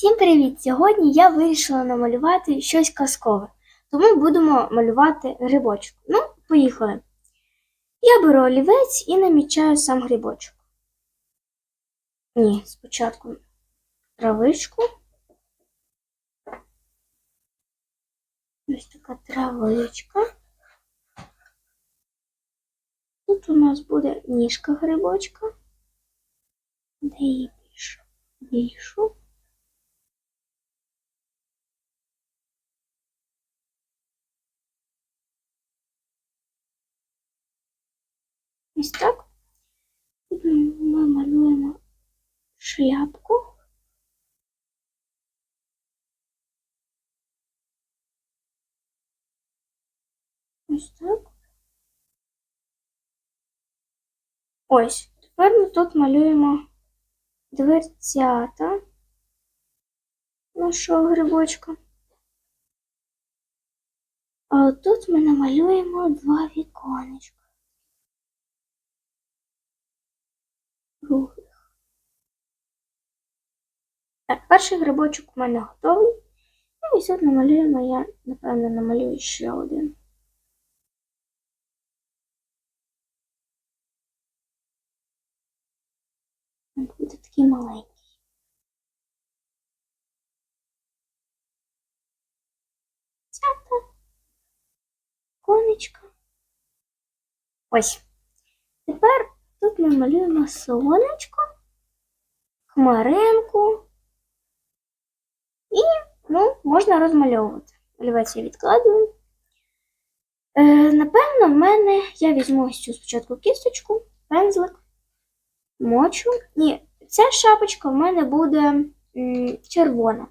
Всім привіт! Сьогодні я вирішила намалювати щось казкове, тому будемо малювати грибочок. Ну, поїхали. Я беру олівець і намічаю сам грибочок. Ні, спочатку травичку. Ось така травичка. Тут у нас буде ніжка грибочка. Де її більшу? Більшу. Ось так. Тут ми малюємо шляпку. Ось так. Ось. Тепер ми тут малюємо дверцята нашого грибочка. А отут ми намалюємо два віконечка. Круглих. Так, перший грибочок у мене готовий. Ну і тут намалюємо, я, напевно, намалюю ще один. Буде такий маленький. Цята. Конечка. Ось. Тепер тут ми малюємо сонечко, хмаринку. І, ну, можна розмальовувати. Олівець я відкладую. Е, напевно, в мене я візьму ось цю спочатку кісточку, пензлик, мочу. Ні, ця шапочка в мене буде м, червона.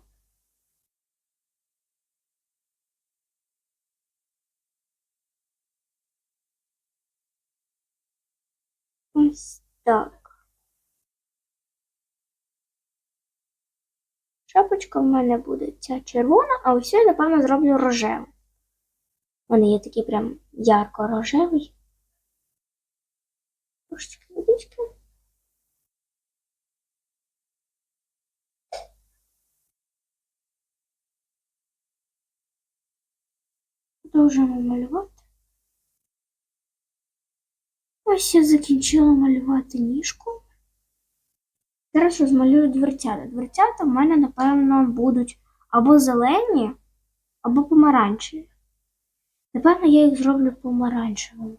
Так. Шапочка в мене буде ця червона, а ось я, напевно, зроблю рожеву. Мене є такий прям ярко-рожевий. Трошечки водички. Продовжуємо малювати. Ось я закінчила малювати ніжку. Зараз розмалюю дверцята. Дверцята в мене, напевно, будуть або зелені, або помаранчеві. Напевно, я їх зроблю помаранчевими.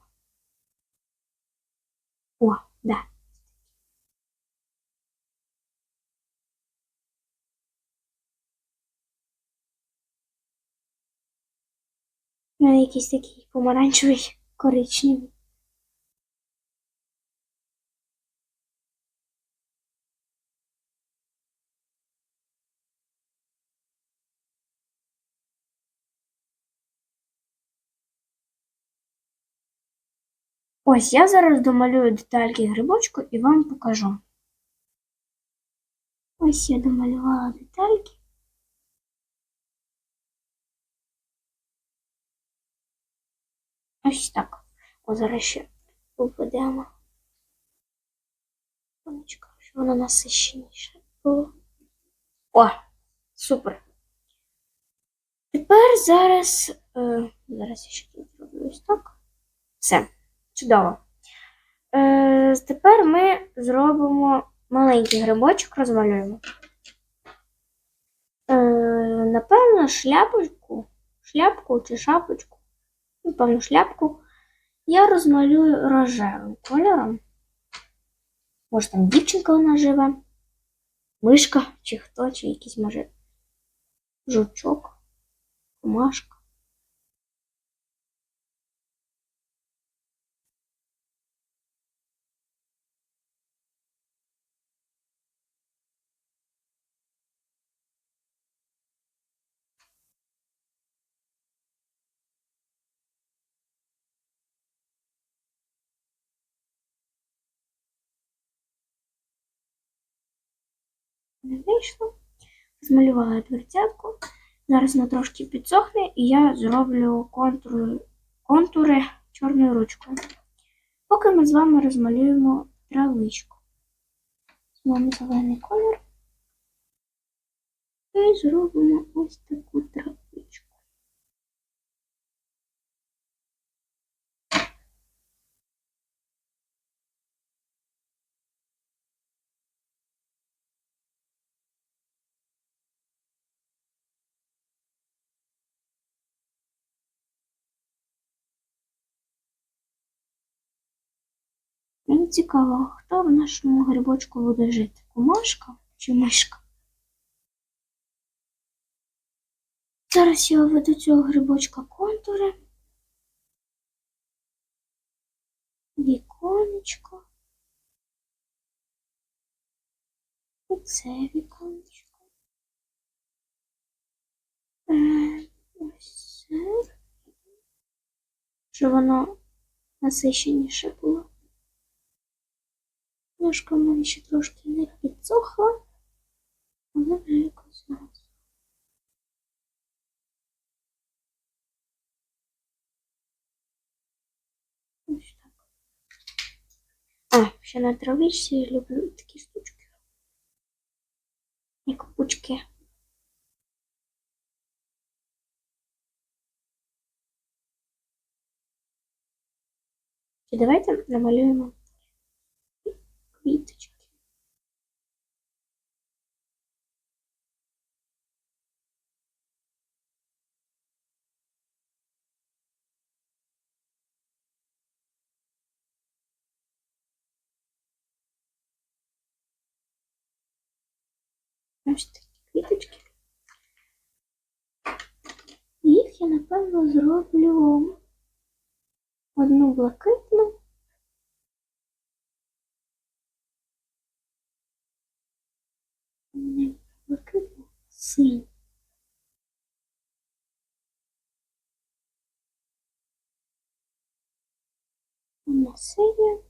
О, да. У мене якийсь такий помаранчевий коричневий. Ось я зараз домалюю детальки грибочку і вам покажу. Ось я домалювала детальки. Ось так. О, зараз ще поведемо. Сонечко, щоб воно насищеніше було. О, супер. Тепер зараз. Е, зараз я ще тут зроблю ось так. Все. Чудово. Е, Тепер ми зробимо маленький грибочок, розмалюємо. Е, Напевно, шляпочку, шляпку чи шапочку, напевно, шляпку я розмалюю рожевим кольором. Може, там дівчинка вона живе, мишка, чи хто, чи якийсь може жучок, комашка. Не вийшло. Змалювала дверцятку. Зараз вона трошки підсохне, і я зроблю контури, контури чорною ручкою. Поки ми з вами розмалюємо травичку. Візьмемо зелений колір. зробимо ось таку травичку. Мені цікаво, хто в нашому грибочку буде жити? Комашка чи мишка? Зараз я введу цього грибочка контури. Віконечко. І це віконечко. Е, Ось це. Щоб воно насиченіше було. Ножка в мене ще трошки не підсохла, але вже якось зараз. Ось так. А, ще на травичці я люблю такі штучки. Як пучки. І давайте намалюємо Квіточки. Ось такі квіточки. Їх я, напевно, зроблю одну блакитну. Не синю. Одна синя,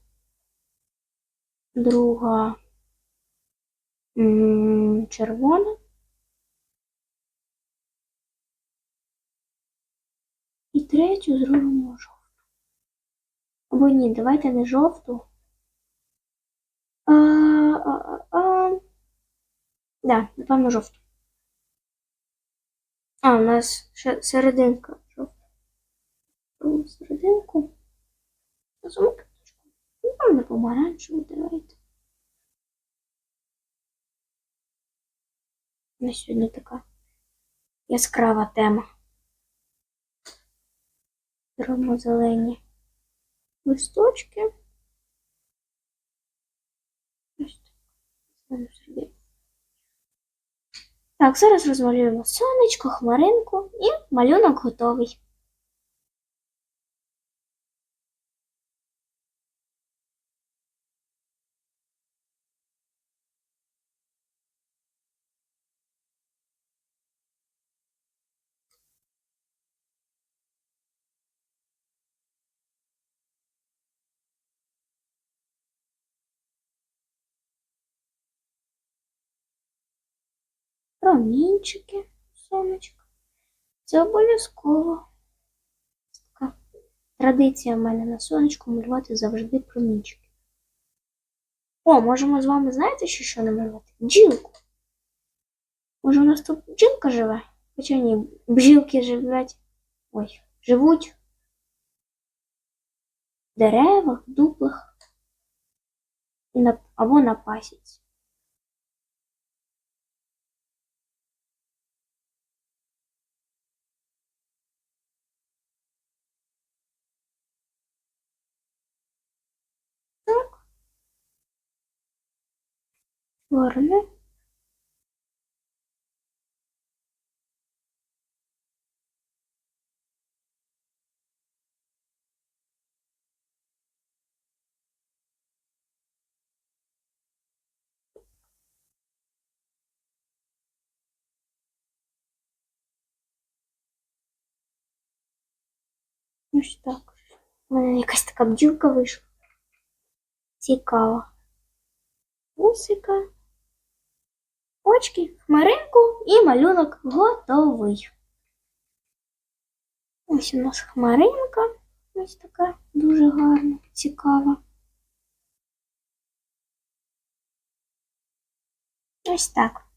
друга червона. І третю зробимо жовту. Або ні, давайте не жовту. А, а, а, а. Да, напевно, жовту. А, у нас ще серединка. Робимо серединку. Разом квіточку. Ну, не помаранчеву давайте. На сьогодні така яскрава тема. Робимо зелені листочки. Ось так. Зелену серединку. Так, зараз розмалюємо сонечко, хмаринку і малюнок готовий. Промінчики, сонечко. Це обов'язково. Така традиція в мене на сонечку малювати завжди промінчики. О, можемо з вами, знаєте, що що намалювати? Бджілку. Може, у нас тут бджілка живе? Хоча ні, бджілки живуть. Ой, живуть в деревах, дуплах або на пасіці. Чорне. Ось так. У мене якась така бджілка вийшла. Цікаво. Усика. Очки, хмаринку і малюнок готовий. Ось у нас хмаринка. Ось така дуже гарна, цікава. Ось так.